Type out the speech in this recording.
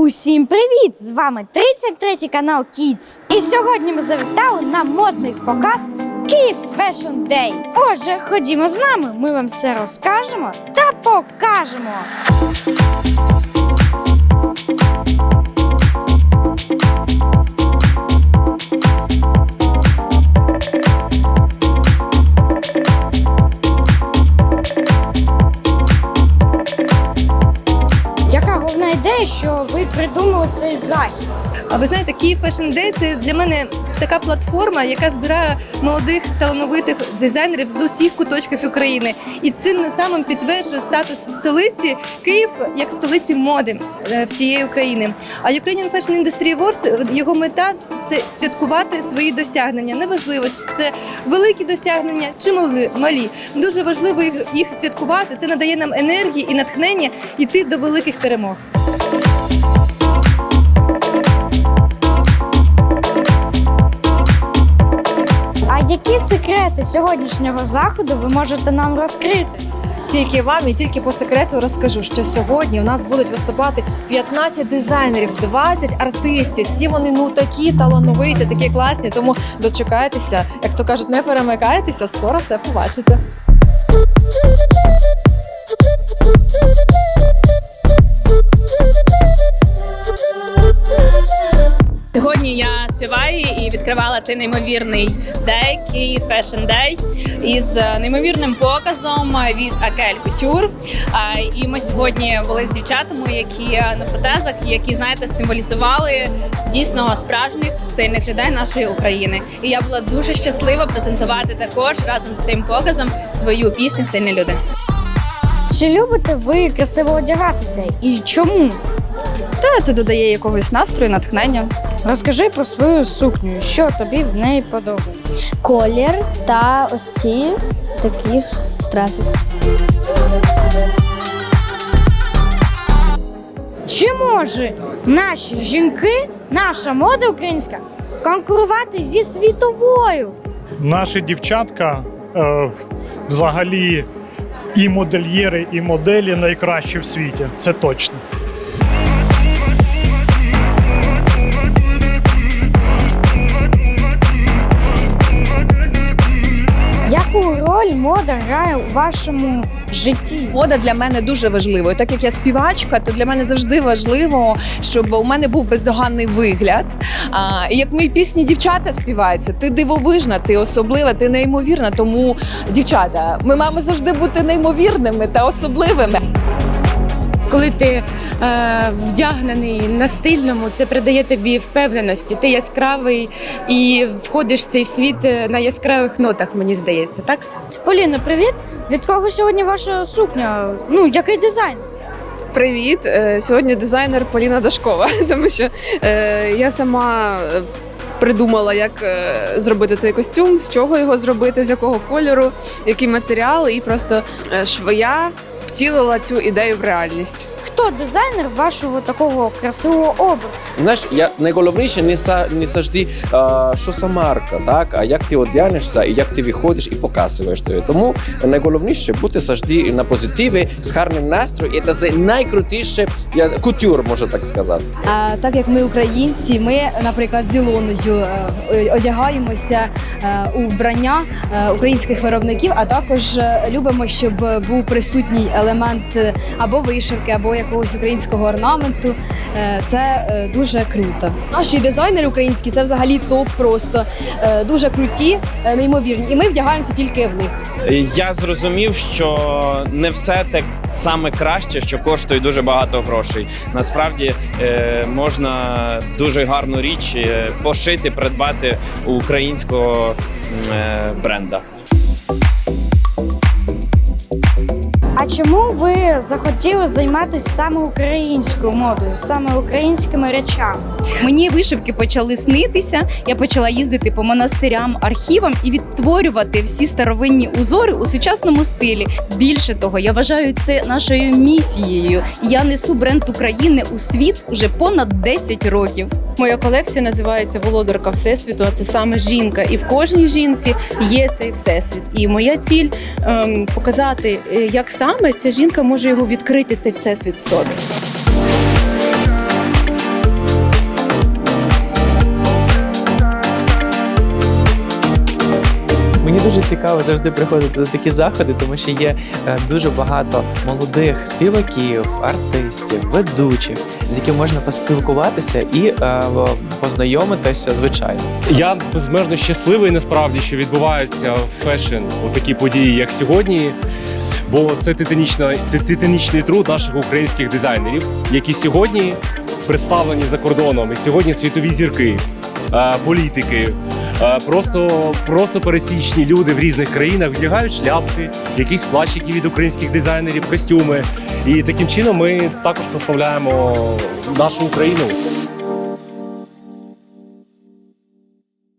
Усім привіт! З вами 33 канал Kids. І сьогодні ми завітали на модний показ Київ Fashion Day. Отже, ходімо з нами, ми вам все розкажемо та покажемо. Придумали цей захід? А ви знаєте, Київ Fashion Day – це для мене така платформа, яка збирає молодих талановитих дизайнерів з усіх куточків України. І цим самим підтверджує статус столиці Київ як столиці моди е, всієї України. А Ukrainian Fashion Industry Awards, його мета це святкувати свої досягнення. Неважливо, чи це великі досягнення чи малі. Дуже важливо їх, їх святкувати. Це надає нам енергії і натхнення йти до великих перемог. Які секрети сьогоднішнього заходу ви можете нам розкрити? Тільки вам і тільки по секрету розкажу, що сьогодні у нас будуть виступати 15 дизайнерів, 20 артистів. Всі вони ну такі талановиті, такі класні. Тому дочекайтеся, як то кажуть, не перемикайтеся, скоро все побачите. Сьогодні я співаю відкривала цей неймовірний дей Київ Fashion Day із е, неймовірним показом від Акель Кутюр. І ми сьогодні були з дівчатами, які на протезах, які знаєте, символізували дійсно справжніх сильних людей нашої України. І я була дуже щаслива презентувати також разом з цим показом свою пісню Сильні люди. Чи любите ви красиво одягатися і чому? Та це додає якогось настрою, натхнення. Розкажи про свою сукню, що тобі в неї подобається. колір та ось ці такі страси. Чи може наші жінки, наша мода українська конкурувати зі світовою? Наші дівчатка е, взагалі і модельєри, і моделі найкращі в світі. Це точно. Мода грає у вашому житті? Мода для мене дуже важливою. Так як я співачка, то для мене завжди важливо, щоб у мене був бездоганний вигляд. А, і як мої пісні дівчата співаються, ти дивовижна, ти особлива, ти неймовірна. Тому, дівчата, ми маємо завжди бути неймовірними та особливими. Коли ти е, вдягнений на стильному, це придає тобі впевненості. Ти яскравий і входиш в цей світ е, на яскравих нотах, мені здається, так? Поліна, привіт! Від кого сьогодні ваша сукня? Ну, який дизайн? Привіт! Е, Сьогодні дизайнер Поліна Дашкова, тому що е, я сама е, придумала, як зробити цей костюм, з чого його зробити, з якого кольору, який матеріал, і просто швоя втілила цю ідею в реальність. Хто дизайнер вашого такого красивого образу? Знаєш, я найголовніше не са не завжди, а, що за марка, так а як ти одягнешся і як ти виходиш і показуєш це. Тому найголовніше бути завжди на позитиві з гарним настроєм. І це найкрутіше я кутюр, можу так сказати. А так як ми українці, ми, наприклад, з Ілоною е, одягаємося е, у вбрання е, українських виробників, а також е, любимо, щоб був присутній елемент е, або вишивки, або якогось українського орнаменту. Е, Це е, дуже круто. Наші дизайнери українські це взагалі топ просто дуже круті, неймовірні. І ми вдягаємося тільки в них. Я зрозумів, що не все так саме краще, що коштує дуже багато грошей. Насправді можна дуже гарну річ пошити, придбати у українського бренда. А чому ви захотіли займатися саме українською модою, саме українськими речами? Мені вишивки почали снитися. Я почала їздити по монастирям, архівам і відтворювати всі старовинні узори у сучасному стилі. Більше того, я вважаю це нашою місією. Я несу бренд України у світ уже понад 10 років. Моя колекція називається Володарка Всесвіту, а це саме жінка. І в кожній жінці є цей всесвіт. І моя ціль ем, показати, е, як саме ця жінка може його відкрити, цей всесвіт в собі. Дуже цікаво завжди приходити на такі заходи, тому що є е, дуже багато молодих співаків, артистів, ведучих, з якими можна поспілкуватися і е, познайомитися звичайно. Я безмежно щасливий насправді, що відбуваються фешн у такі події, як сьогодні. Бо це титанічна, титанічний труд наших українських дизайнерів, які сьогодні представлені за кордоном. І сьогодні світові зірки, е, політики, просто, просто пересічні люди в різних країнах вдягають шляпки, якісь плащики від українських дизайнерів, костюми. І таким чином ми також прославляємо нашу Україну.